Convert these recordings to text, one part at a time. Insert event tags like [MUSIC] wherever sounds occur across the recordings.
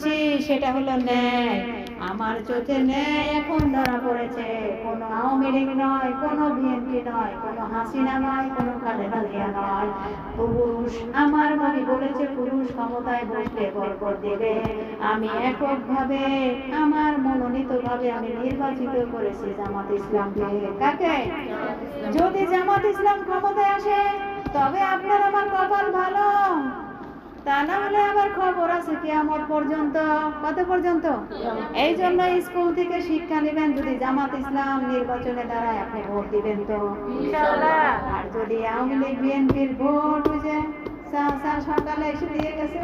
পাচ্ছি সেটা হলো ন্যায়। আমার চোখে ন্যায় এখন ধরা পড়েছে। কোনো আওয়ামী লীগ নয়, কোনো বিএনপি নয়, কোনো হাসিনা নয়, কোনো খালেদা জিয়া নয়। পুরুষ আমার নবী বলেছে, পুরুষ ক্ষমতায় বসলে বরকত দেবে। আমি এককভাবে, আমার মনোনীত ভাবে আমি নির্বাচিত করেছি জামাত ইসলামকে। কাকে? যদি জামাত ইসলাম ক্ষমতায় আসে, তবে আপনার আমার কপাল ভালো। তা না হলে আবার খবর আছে কিয়ামত পর্যন্ত? কত পর্যন্ত? এই জন্য স্কুল থেকে শিক্ষা নেবেন যদি জামাত ইসলাম নির্বাচনে দাঁড়ায় আপনি ভোট দিবেন তো। আর যদি আওয়ামী লীগ বিএনপির ভোট যে সকালে এসে দিয়ে গেছে।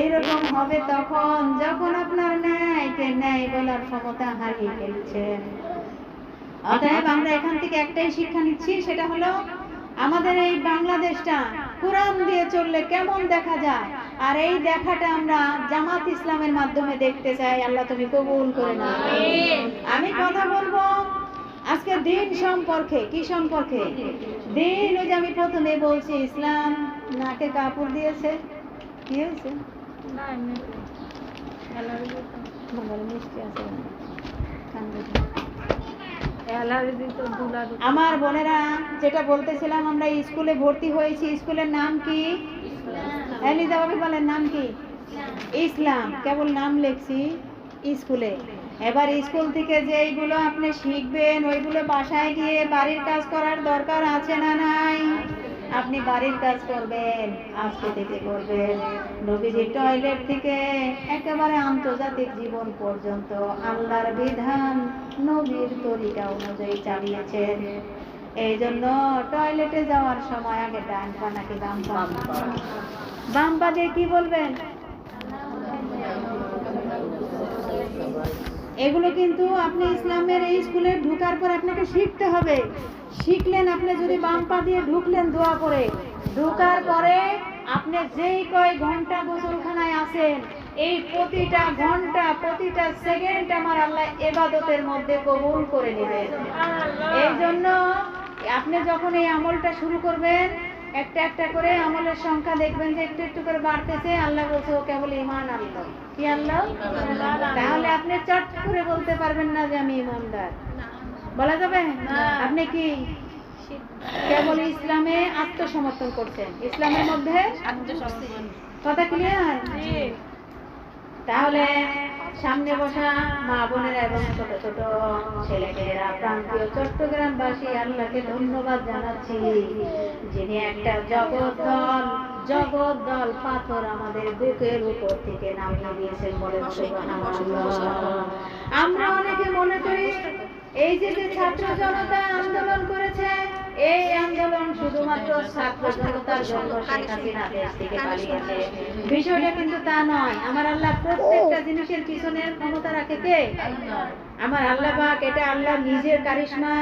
এইরকম হবে তখন যখন আপনার ন্যায়কে ন্যায় বলার ক্ষমতা হারিয়ে ফেলছেন অতএব আমরা এখান থেকে একটাই শিক্ষা নিচ্ছি সেটা হলো আমাদের এই বাংলাদেশটা কোরআন দিয়ে চললে কেমন দেখা যায়? আর এই দেখাটা আমরা জামাত ইসলামের মাধ্যমে দেখতে চাই। আল্লাহ তুমি কবুল করে না আমি কথা বলব আজকে দিন সম্পর্কে। কি সম্পর্কে? দিন ওই যে আমি প্রথমে বলছি ইসলাম নাকে কাপড় দিয়েছে। কি হয়েছে? ভালো মিষ্টি আছে। আমার বোনেরা যেটা বলতেছিলাম আমরা স্কুলে ভর্তি হয়েছি। স্কুলের নাম কি? বাবু বলেন নাম কি? ইসলাম। কেবল নাম লেখছি স্কুলে। এবার স্কুল থেকে যেইগুলো আপনি শিখবেন ওইগুলো বাসায় গিয়ে বাড়ির কাজ করার দরকার আছে না নাই? আপনি বাড়ির কাজ করবেন আজকে থেকে করবেন। নবীজি টয়লেট থেকে একেবারে আন্তর্জাতিক জীবন পর্যন্ত আল্লাহর বিধান নবীর তরিকা অনুযায়ী চালিয়েছেন। এই জন্য টয়লেটে যাওয়ার সময় আগে ডান পা নাকি বাম পা? বাম পা। দিয়ে কি বলবেন? এগুলো কিন্তু আপনি ইসলামের এই স্কুলে ঢোকার পর আপনাকে শিখতে হবে। শিখলেন আপনি যদি বাম পা দিয়ে ঢুকলেন দোয়া করে। ঢোকার পরে আপনি যেই কয় ঘণ্টা গোসলখানায় আছেন এই প্রতিটা ঘণ্টা প্রতিটা সেকেন্ড আমার আল্লাহ এবাদতের মধ্যে কবুল করে নেবেন। এই জন্য আপনি যখন এই আমলটা শুরু করবেন একটা একটা করে আমলের সংখ্যা দেখবেন যে একটু একটু করে বাড়তেছে। আল্লাহ বলছে ও কেবল ইমান আনলো। কি আনলো? তাহলে আপনি চট করে বলতে পারবেন না যে আমি ইমানদার বলা যাবে? আপনি কি কেবল ইসলামে আত্মসমর্পণ করছেন? ইসলামের মধ্যে? কথা ক্লিয়ার তাহলে সামনে বসা মা বোনেরা এবং ছোট ছোট ছেলেমেয়েরা প্রান্তীয় চট্টগ্রামবাসী আল্লাহকে ধন্যবাদ জানাচ্ছি। যিনি একটা জগৎ দল জগৎ দল পাথর আমাদের বুকের উপর থেকে নামিয়ে দিয়েছেন সুবহানাল্লাহ। আমরা অনেকে মনে করি এই যে যে ছাত্র জনতা আন্দোলন করেছে, এই আন্দোলন শুধুমাত্র ছাত্র জনতার জন্য দেশ থেকে বিষয়টা কিন্তু তা নয়। আমার আল্লাহ প্রত্যেকটা জিনিসের পিছনে ক্ষমতা রাখে কে? আমার আল্লাহ পাক, এটা আল্লাহ নিজের কারিশমা।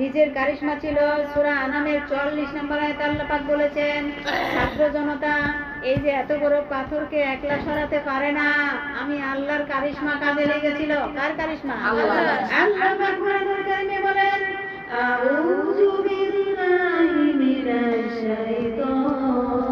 নিজের কারিশমা ছিল সুরা আনামের চল্লিশ নম্বর আয়াত আল্লাহ পাক বলেছেন ছাত্র জনতা এই যে এত বড় পাথরকে একলা সরাতে পারে না আমি আল্লাহর কারিশমা কাজে লেগেছিল। কার কারিশমা? আল্লাহ আল্লাহ পাক কোরআনুল কারিমে বলেন আউযু বিল্লাহি মিনাশ শাইতানির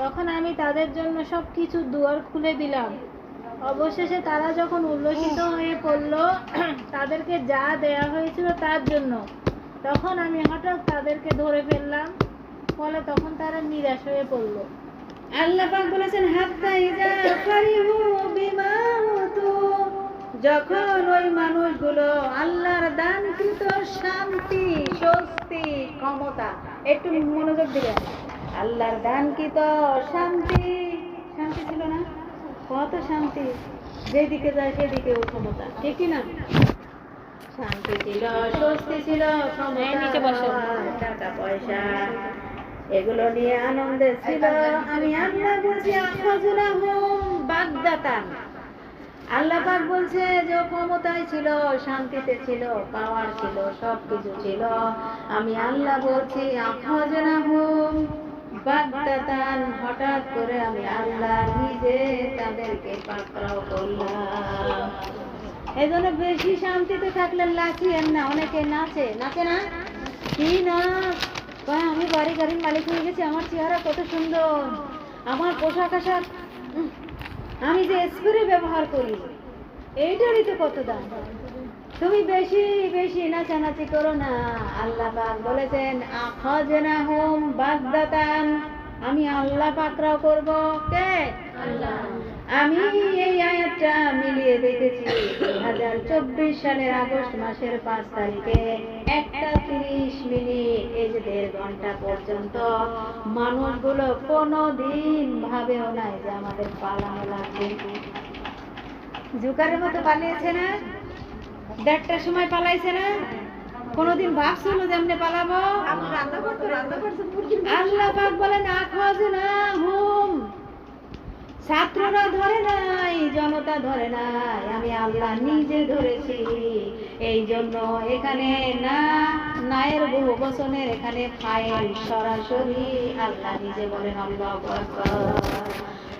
তখন আমি তাদের জন্য সব কিছু দুয়ার খুলে দিলাম। অবশেষে তারা যখন উল্লসিত হয়ে পড়ল, তাদেরকে যা দেয়া হয়েছিল তার জন্য। তখন আমি হঠাৎ তাদেরকে ধরে ফেললাম, ফলে তখন তারা নিরাশ হয়ে পড়ল। আল্লাহ বলেছেন যখন ওই মানুষগুলো আল্লাহর দানকৃত শান্তি, স্বস্তি, ক্ষমতা, একটু মনোযোগ দিবেন আল্লাহর দান কি তো শান্তি? শান্তি ছিল না? কত শান্তি? যেদিকে যায় সেদিকে ওই ক্ষমতা ঠিক না? শান্তি ছিল স্বস্তি ছিল। ক্ষমতা, টাকা পয়সা এগুলো নিয়ে আনন্দে ছিল। আমি আল্লাহ বলছি বাগদাতান আল্লাহ পাক বলছে যে ক্ষমতায় ছিল শান্তিতে ছিল পাওয়ার ছিল সব কিছু ছিল। আমি আল্লাহ বলছি আখাজনা হোম বাগদাতান হঠাৎ করে আমি আল্লাহ নিজে তাদেরকে পাকড়াও করলাম। এই জন্য বেশি শান্তিতে থাকলে লাচিয়েন না, অনেকে নাচে। নাচে না? কি না? কয়, আমি বাড়ি গাড়ির মালিক হয়ে গেছি, আমার চেহারা কত সুন্দর। আমার পোশাক আশাক আমি যে স্প্রে ব্যবহার করি, এইটারই তো কত দাম। তুমি বেশি বেশি নাচানাচি করো না। আল্লাহ পাক বলেছেন আখাজনা হোম বাগদাতান। আমি আল্লাহ পাকরাও করব। কে? আমি এই আয়াতটা মিলিয়ে দেখেছি দুই হাজার চব্বিশ সালের আগস্ট মাসের পাঁচ তারিখে। একটা তিরিশ মিনিট এই যে দেড় ঘণ্টা পর্যন্ত মানুষগুলো কোনো দিন ভাবেও নাই যে আমাদের পালানো লাগবে। জুকারের মতো পালিয়েছে না? দেড়টার সময় পালাইছে না? কোনোদিন ভাবছিল যে এমনি পালাবো? আল্লাহ পাক বলেন আখাজ না হুম। ছাত্ররা ধরে নাই জনতা ধরে নাই আমি আল্লাহ নিজে ধরেছি। এই জন্য এখানে না নায়ের বহু বচনের এখানে ফাইল সরাসরি আল্লাহ নিজে বলেন আল্লাহ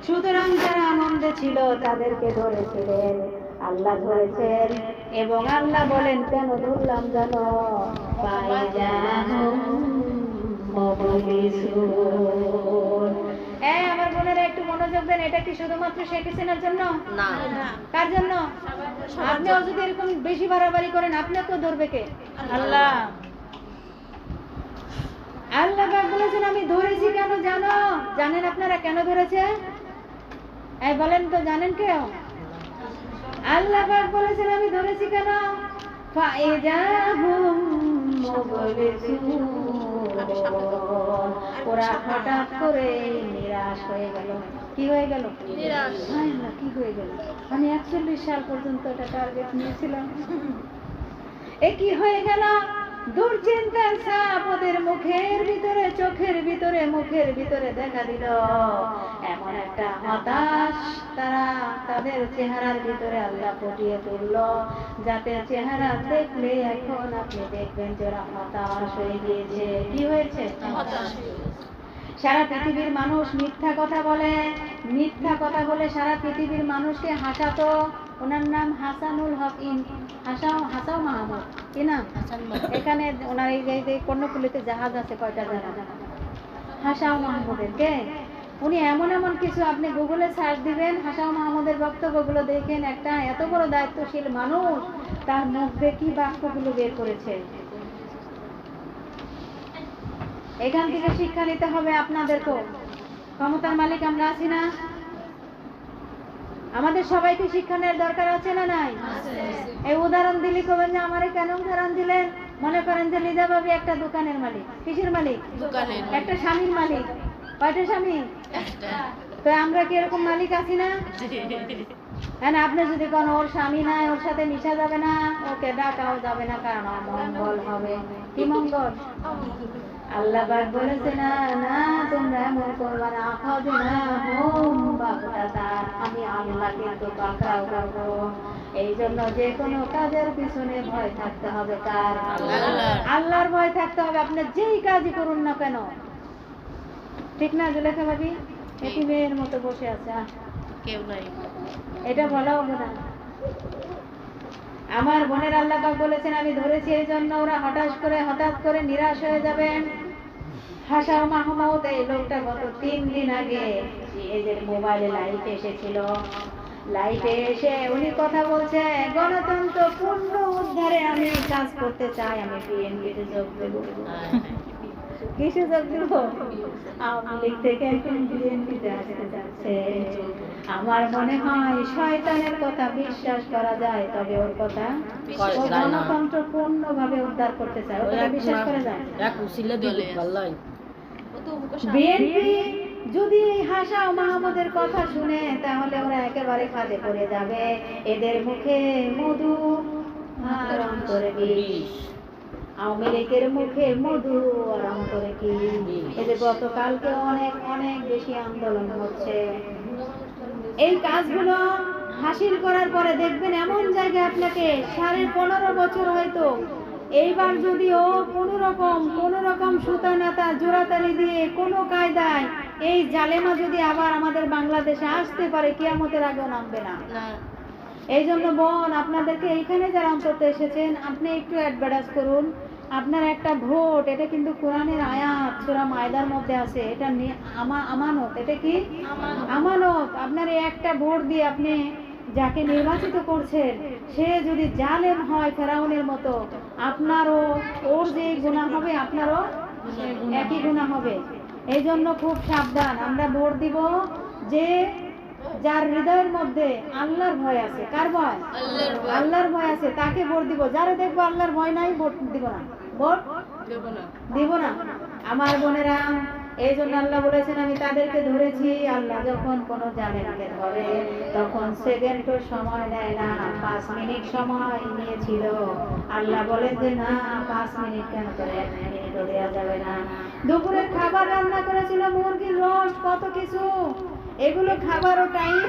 সুতরাং যারা আনন্দে ছিল তাদেরকে ধরেছিলেন। আল্লাহ ধরেছেন। এবং আল্লাহ বলেন কেন ধরলাম জানো? আমার বোনেরা একটু মনোযোগ দেন এটা কি শুধুমাত্র শেখ হাসিনার জন্য? না। কার জন্য? আপনিও যদি এরকম বেশি বাড়াবাড়ি করেন আপনাকেও ধরবে কে? আল্লাহ। আল্লাহ বলেছেন আমি ধরেছি কেন জানো? জানেন আপনারা কেন ধরেছে? এই বলেন তো জানেন কেউ? আল্লাহ পাক বলেছেন আমি ধরেছি কেন? ওরা হঠাৎ করে নিরাশ হয়ে গেল। কি হয়ে গেল? নিরাশ। হয় না কি হয়ে গেল? আমি একচল্লিশ সাল পর্যন্ত এটা টার্গেট নিয়েছিলাম। এ কি হয়ে গেল? ছাপ ওদের মুখের ভিতরে চোখের ভিতরে মুখের ভিতরে দেখা দিল। এমন একটা হতাশ তারা তাদের চেহারার ভিতরে আল্লাহ ফুটিয়ে তুলল। যাতে চেহারা দেখলে এখন আপনি দেখবেন যে ওরা হতাশ হয়ে গিয়েছে। কি হয়েছে? সারা পৃথিবীর মানুষ মিথ্যা কথা বলে। মিথ্যা কথা বলে সারা পৃথিবীর মানুষকে হাসাতো। ওনার নাম হাসানুল হক ইন হাসাও হাসাও মাহমুদ। কি নাম? এখানে ওনার এই যে- কর্ণফুলিতে জাহাজ আছে কয়টা জাহাজ? হাসাও মাহমুদের কে? উনি এমন এমন কিছু আপনি গুগলে সার্চ দিবেন হাসাও মাহমুদের বক্তব্যগুলো দেখেন একটা এত বড় দায়িত্বশীল মানুষ তার মুখ দিয়ে কি বাক্যগুলো বের করেছে। এখান থেকে শিক্ষা নিতে হবে আপনাদেরকেও। ক্ষমতার মালিক আমরা আছি না। আমাদের সবাইকে শিক্ষা নেওয়ার দরকার আছে না নাই? এই উদাহরণ দিলি কবেন যে আমারে কেন উদাহরণ দিলেন? মনে করেন যে লিজা ভাবি একটা দোকানের মালিক। কিসের মালিক? একটা স্বামীর মালিক। কয়টা স্বামী? তো আমরা কি এরকম মালিক আছি না? [LAUGHS] হ্যাঁ আপনি যদি কোন ওর স্বামী নাই ওর সাথে মিশা যাবে না ওকে ডাকাও যাবে না কারণ মঙ্গল হবে? কি মঙ্গল? আল্লাহ পাক বলেছে না না তোমরা এমন করবা না খাওয়াবে না হোম আমি আল্লাহ কিন্তু পাকড়াও করব। এই জন্য যে কোনো কাজের পিছনে ভয় থাকতে হবে কার আল্লাহর। ভয় থাকতে হবে আপনি যেই কাজই করুন না কেন। ঠিক না জুলেখা ভাবি? এটিমের মতো বসে আছে কেউ নাই। এটা বলা হবে না। আমার বোনের আল্লাহ বলেছেন আমি ধরেছি এই জন্য ওরা হঠাৎ করে হঠাৎ করে নিরাশ হয়ে যাবেন। হাসাও এই লোকটা গত তিন দিন আগে যে মোবাইলে লাইভ এসেছিল। লাইভে এসে উনি কথা বলছে গণতন্ত্র পূর্ণ উদ্ধারে আমি কাজ করতে চাই আমি বিএনপিতে যোগ দেবো। কি সুযোগ দিব? আওয়ামী লীগ থেকে এখন বিএনপিতে আসতে যাচ্ছে। আমার মনে হয় শয়তানের কথা বিশ্বাস করা যায় তবে ওর কথা। গণতন্ত্র পূর্ণভাবে উদ্ধার করতে চায়। ওর কথা বিশ্বাস করা যায় এক উসিলে দিতে পারলাই যদি এই হাসা ও মাহমুদের কথা শুনে, তাহলে ওরা একেবারে খাদে পড়ে যাবে। এদের মুখে মধু আর অন্তরে বিষ আওয়ামী মুখে মধু আর অন্তরে কি? যে গতকালকে অনেক অনেক বেশি আন্দোলন হচ্ছে। এই কাজগুলো হাসিল করার পরে দেখবেন এমন জায়গায় আপনাকে সাড়ে পনেরো বছর হয়তো এইবার যদিও কোনো রকম কোনো রকম সুতা নাতা জোড়াতালি দিয়ে কোনো কায়দায় এই জালেমা যদি আবার আমাদের বাংলাদেশে আসতে পারে কিয়ামতের আগেও নামবে না। এই জন্য বোন আপনাদেরকে এইখানে যারা অন্তত এসেছেন আপনি একটু অ্যাডভার্টাইজ করুন। আপনার একটা ভোট এটা কিন্তু কোরআনের আয়াত সূরা মায়দার মধ্যে আছে। এটা আমা- আমানত এটা কি? আমানত। আপনার এই একটা ভোট দিয়ে আপনি যাকে নির্বাচিত করছেন সে যদি জালেম হয় ফেরাউনের মতো আপনারও ওর যে গুণা হবে আপনারও একই গুণা হবে। এই জন্য খুব সাবধান। আমরা ভোট দিব যে যার হৃদয়ের মধ্যে আল্লাহর ভয় আছে। কার ভয়? আল্লাহর ভয়। আছে তাকে ভোট দিব। যারা দেখব আল্লাহর ভয় নাই ভোট দিব না। ভোট দিব না। আমার বোনেরা এই জন্য আল্লাহ বলেছেন, আমি তাদেরকে ধরেছি, আল্লাহ যখন কোনো জালেমকে ধরে, তখন সেকেন্ডও সময় নেয় না, পাঁচ মিনিট সময় নিয়েছিল। আল্লাহ বলেন যে, না, পাঁচ মিনিট কেন করে এক মিনিটও দেওয়া যাবে না। দুপুরের খাবার রান্না করেছিল মুরগির রোস্ট, কত কিছু। এগুলো খাবারও টাইম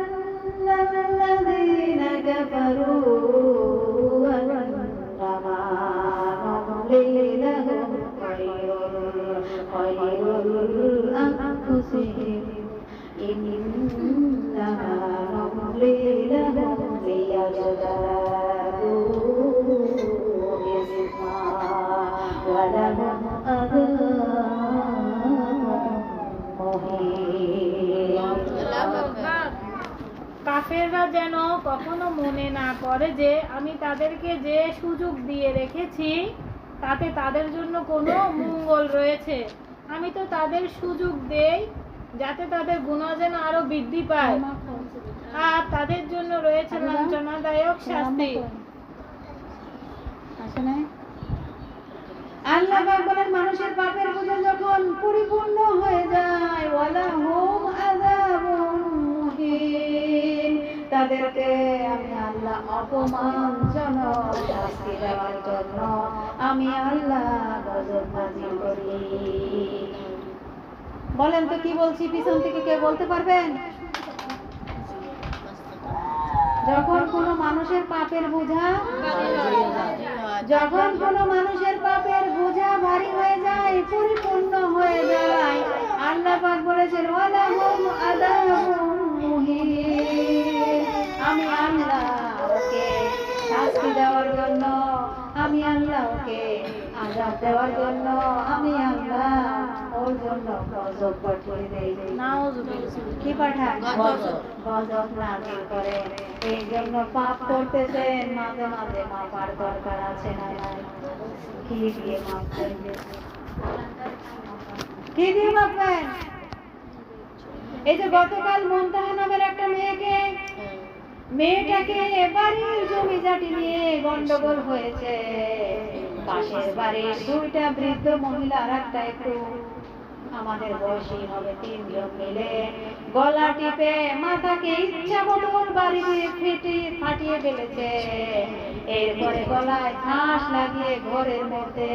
الذين كفروا أنما نملي لهم خير خير لأنفسهم إنما نملي لهم ليزدادوا কাফেররা যেন কখনো মনে না করে যে আমি তাদেরকে যে সুযোগ দিয়ে রেখেছি তাতে তাদের জন্য কোনো মঙ্গল রয়েছে। আমি তো তাদের সুযোগ দেই যাতে তাদের গুণা যেন আরও বৃদ্ধি পায়। আর তাদের জন্য রয়েছে লাঞ্ছনাদায়ক শাস্তি। আল্লাহ পাক বলেন মানুষের পাপের বোঝা যখন পরিপূর্ণ হয়ে যায় ওয়ালা হুম মুহিন তাদেরকে আমি আল্লাহ অপমানজনক শাস্তি দেওয়ার জন্য আমি আল্লাহ গজব নাজিল করি। বলেন তো কি বলছি, পিছন থেকে কে বলতে পারবেন? যখন কোনো মানুষের পাপের বোঝা যখন কোনো মানুষের পাপের বোঝা ভারী হয়ে যায়, পরিপূর্ণ হয়ে যায়, আল্লাহ পাক বলেছেন, ওয়ালাহুম আযাবুন জন্য আমি আল্লাহ ওকে আযাব দেওয়ার জন্য আমি আল্লাহ ওর জন্য গজব পাঠিয়ে দেই। কি পাঠায় গজব। নাজিল করে। এই জন্য পাপ করতেছেন মাঝে মাঝে মাপার দরকার আছে না কি দিয়ে মাপ করবে কি দিয়ে মাপবেন? এই যে গতকাল মমতাহা নামের একটা মেয়েকে মেয়েটাকে বাড়ির জমি জাটি নিয়ে গন্ডগোল হয়েছে। পাশের বাড়ির দুইটা বৃদ্ধ মহিলা আর একটা একটু আমাদের বয়সী হবে তিনজন মিলে। গলা টিপে মাথাকে ইচ্ছা মতন বাড়ি দিয়ে ফেটে ফাটিয়ে ফেলেছে। এরপরে গলায় ফাঁস লাগিয়ে ঘরের মধ্যে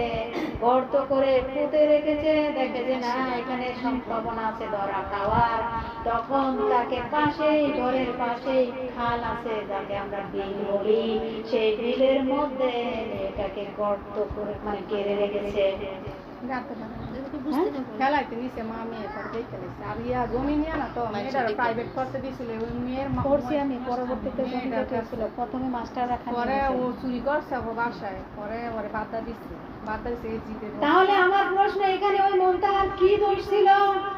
গর্ত করে পুঁতে রেখেছে। দেখে যে না, এখানে সম্ভাবনা আছে ধরা খাওয়ার। তখন তাকে পাশেই, ঘরের পাশেই খাল আছে যাকে আমরা বিল বলি। সেই বিলের মধ্যে এটাকে গর্ত করে মানে কেড়ে রেখেছে? খেলাইতে নিছে মা মেয়ে পরে দেখতে লাগছে। আর ইয়া জমি নিয়ে না তো মেয়েটার প্রাইভেট করতে দিছিল ওই মেয়ের মা- আমি পরবর্তীতে যখন ছিল প্রথমে মাস্টাররা খালি পরে ও চুরি করছে ও বাসায় পরে ওরে বাধা দিচ্ছে। বাধা দিচ্ছে জিতে তাহলে আমার প্রশ্ন এখানে ওই মমতার কি দোষ ছিল?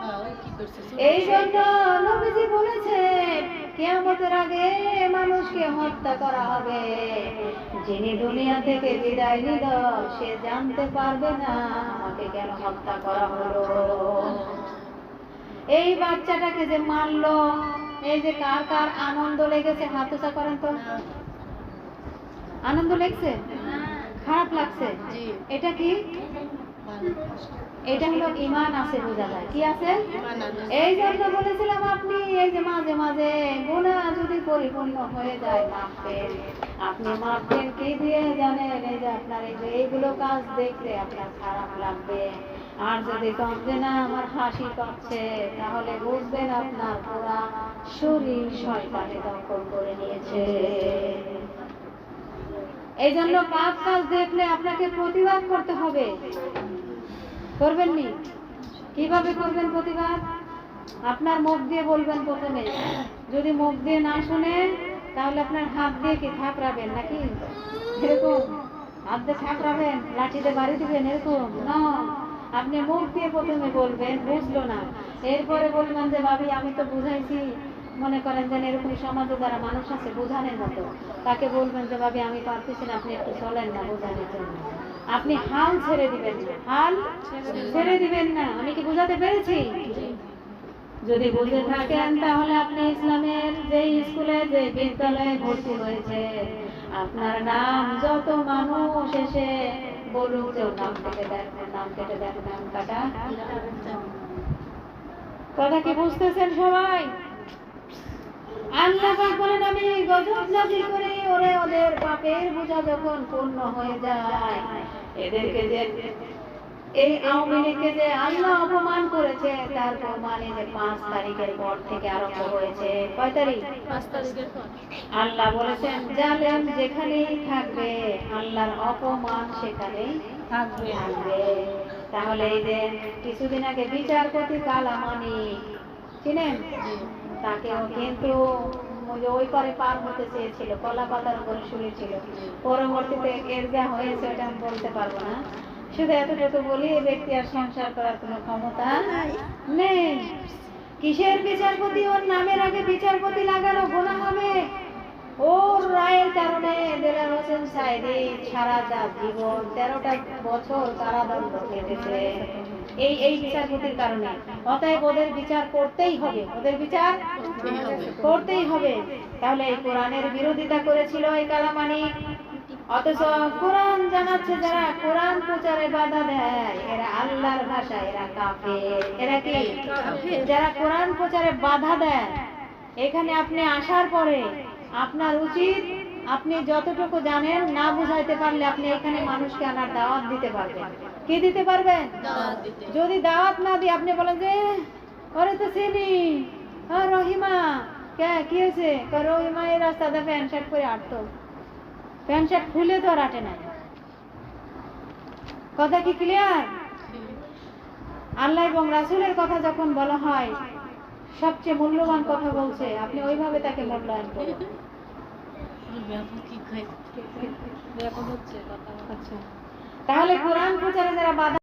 হ্যাঁ, ওই কি করছে? এই জন্য নবীজি বলেছে কেয়ামতের আগে মানুষকে হত্যা করা হবে। যিনি দুনিয়া থেকে বিদায় নিল সে জানতে পারবে না আমাকে কেন হত্যা করা হলো। এই বাচ্চাটাকে যে মারলো এই যে কার কার আনন্দ লেগেছে হাত উঁচা করেন তো। আনন্দ লেগছে? খারাপ লাগছে? এটা কি। এটা হলো ইমান আছে বোঝা যায়। কি আছে। এই জন্য বলেছিলাম আপনি এই যে মাঝে মাঝে গুণা যদি পরিপূর্ণ হয়ে যায় মাপবেন আপনি মাপবেন কি দিয়ে জানেন? এই যে আপনার এই যে এইগুলো কাজ দেখলে আপনার খারাপ লাগবে। আর যদি কমবে না আমার হাসি পাচ্ছে তাহলে বুঝবেন আপনার পুরা শরীর শয়তানে দখল করে নিয়েছে। এই জন্য পাপ কাজ দেখলে আপনাকে প্রতিবাদ করতে হবে। করবেন নি? কীভাবে করবেন প্রতিবাদ? আপনার মুখ দিয়ে বলবেন প্রথমে। যদি মুখ দিয়ে না শুনেন তাহলে আপনার হাত দিয়ে কি থাপড়াবেন নাকি? এরকম। হাত দিয়ে থাপড়াবেন লাঠিতে বাড়ি দিবেন, এরকম? না। আপনি মুখ দিয়ে প্রথমে বলবেন, বুঝলো না। এরপরে বলবেন যে, ভাবি, আমি তো বুঝাইছি। মনে করেন যে এরকম সমাজে যারা মানুষ আছে, বোঝানোর মতো। তাকে বলবেন যে, ভাবি, আমি পারতেছি না, আপনি একটু চলেন না বোঝানোর জন্য। আপনি হাল ছেড়ে দিবেন হাল ছেড়ে দিবেন না। আমি কি বোঝাতে পেরেছি? যদি বুঝে থাকেন তাহলে আপনি ইসলামের যে স্কুলে যে বিদ্যালয়ে ভর্তি হয়েছে আপনার নাম যত মানুষ এসে বলুক যে নাম কেটে দেন নাম কেটে দেন নাম কাটা কথা কি বুঝতেছেন সবাই? আল্লাহ পাক বলেন আমি গজব নাজিল করি ওরে ওদের পাপের বোঝা যখন পূর্ণ হয়ে যায় এদেরকে যে এই আওয়ামী লীগকে যে আল্লাহ অপমান করেছে তার প্রমাণ যে পাঁচ তারিখের পর থেকে আরম্ভ হয়েছে। কয় তারিখ? পাঁচ তারিখের পর। আল্লাহ বলেছেন জালেম যেখানেই থাকবে আল্লাহর অপমান সেখানেই থাকবে। থাকবে। তাহলে এই যে কিছুদিন আগে বিচারপতি কালামানি চিনেন? তাকেও কিন্তু ওই পারে পার হতে চেয়েছিল, কলা পাতার উপরে শুয়েছিল। পরবর্তীতে এর যা হয়েছে ওটা আমি বলতে পারব না। শুধু এতটুকু বলি, এই ব্যক্তি আর সংসার করার কোনো ক্ষমতা নেই। কিসের বিচারপতি? ওর নামের আগে বিচারপতি লাগানো গোনা হবে। ওর রায়ের কারণে দেলার হোসেন সাইদি সারা জীবন তেরোটা বছর কারাদণ্ড কেটেছে। এই এই বিচারপতির কারণে। অতএব ওদের বিচার করতেই হবে। ওদের বিচার করতেই হবে। তাহলে এই কোরআনের বিরোধিতা করেছিল এই কালামানি। অথচ কোরআন জানাচ্ছে যারা কোরআন প্রচারে বাধা দেয়, এরা আল্লাহর ভাষা এরা কাফের। এরা কি? যারা কোরআন প্রচারে বাধা দেয়। এখানে আপনি আসার পরে আপনার উচিত আপনি যতটুকু জানেন না বুঝাইতে পারলে আপনি এখানে মানুষকে আনার দাওয়াত দিতে পারবেন। কি দিতে পারবেন? যদি দাওয়াত না দিয়ে আপনি বলেন যে ওরে তো চিনি রহিমা কে কি হয়েছে? রহিমা এই রাস্তাতে প্যান্ট শার্ট পরে আটতো প্যান্ট শার্ট খুলে তো আর আটে নাই। কথা কি ক্লিয়ার আল্লাহ এবং রাসূলের কথা যখন বলা হয় সবচেয়ে মূল্যবান কথা বলছে আপনি ওইভাবে তাকে মূল্যায়ন করুন ব্যাপক কি খাই ব্যাপক হচ্ছে কথা আচ্ছা তাহলে কোরআন প্রচারে যারা বাধা